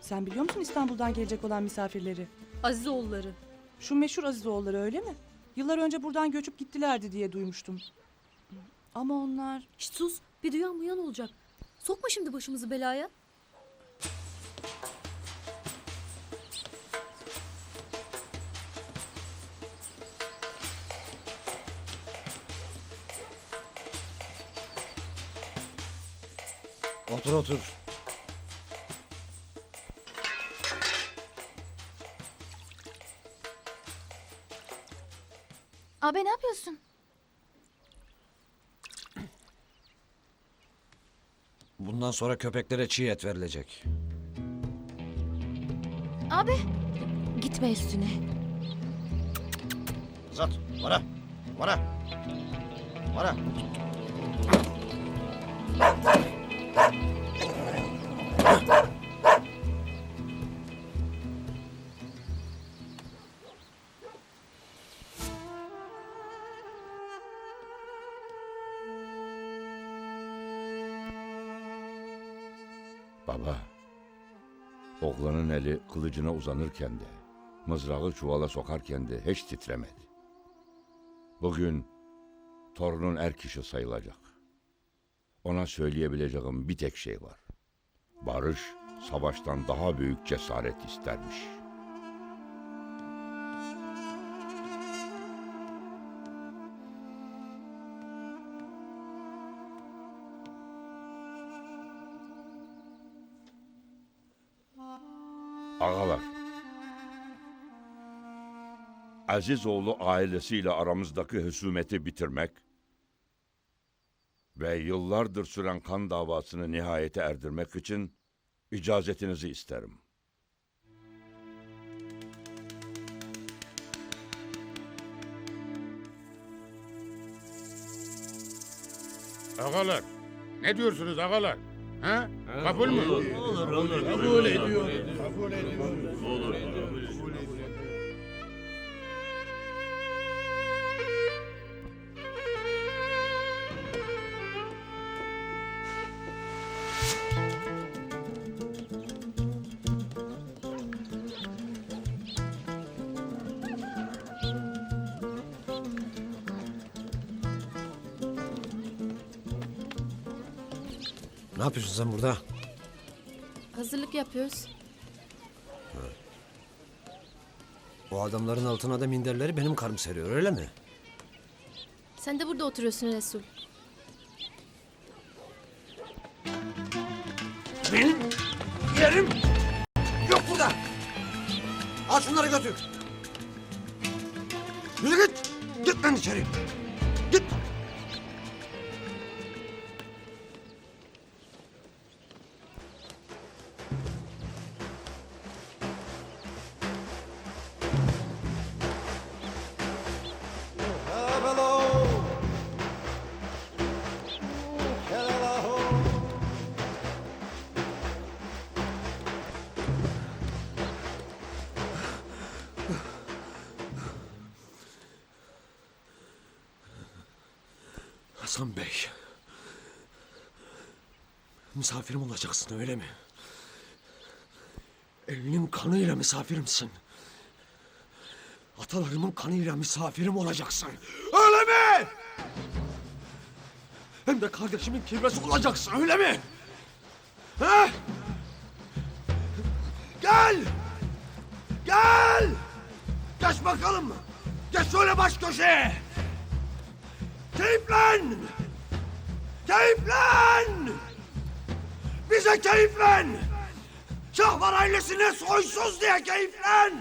Sen biliyor musun İstanbul'dan gelecek olan misafirleri? Azizoğulları. Şu meşhur Azizoğulları öyle mi? Yıllar önce buradan göçüp gittilerdi diye duymuştum. Ama onlar... Şşt sus. Bir duyan muyan olacak. Sokma şimdi başımızı belaya. Otur otur. Abi ne yapıyorsun? Bundan sonra köpeklere çiğ et verilecek. Abi gitme üstüne. Zat, bana, bana, bana. Baba, oğlanın eli kılıcına uzanırken de, mızrağı çuvala sokarken de hiç titremedi. Bugün torunun er kişi sayılacak. Ona söyleyebileceğim bir tek şey var. Barış savaştan daha büyük cesaret istermiş. Ağalar. Azizoğlu ailesiyle aramızdaki husumeti bitirmek ve yıllardır süren kan davasını nihayete erdirmek için icazetinizi isterim. Ağalar. Ne diyorsunuz ağalar? Ha? Kabul mü? Olur, olur. Kabul ediyor. Kabul ediyor. Olur. Ne yapıyorsun sen burada? Hazırlık yapıyoruz. O adamların altına da minderleri benim karım seriyor öyle mi? Sen de burada oturuyorsun Resul. Benim yerim yok burada. Al şunları götür. Yürü git. Git lan içeri. Git. Hasan Bey. Misafirim olacaksın öyle mi? Elinin kanıyla misafirimsin. Atalarımın kanıyla misafirim olacaksın. Öyle mi? Hem de kardeşimin kirvesi olacaksın öyle mi? Ha? Gel! Gel! Geç bakalım. Geç şöyle baş köşeye. Keyiflen! Keyiflen! Bize keyiflen! Şahvar ailesine soysuz diye keyiflen!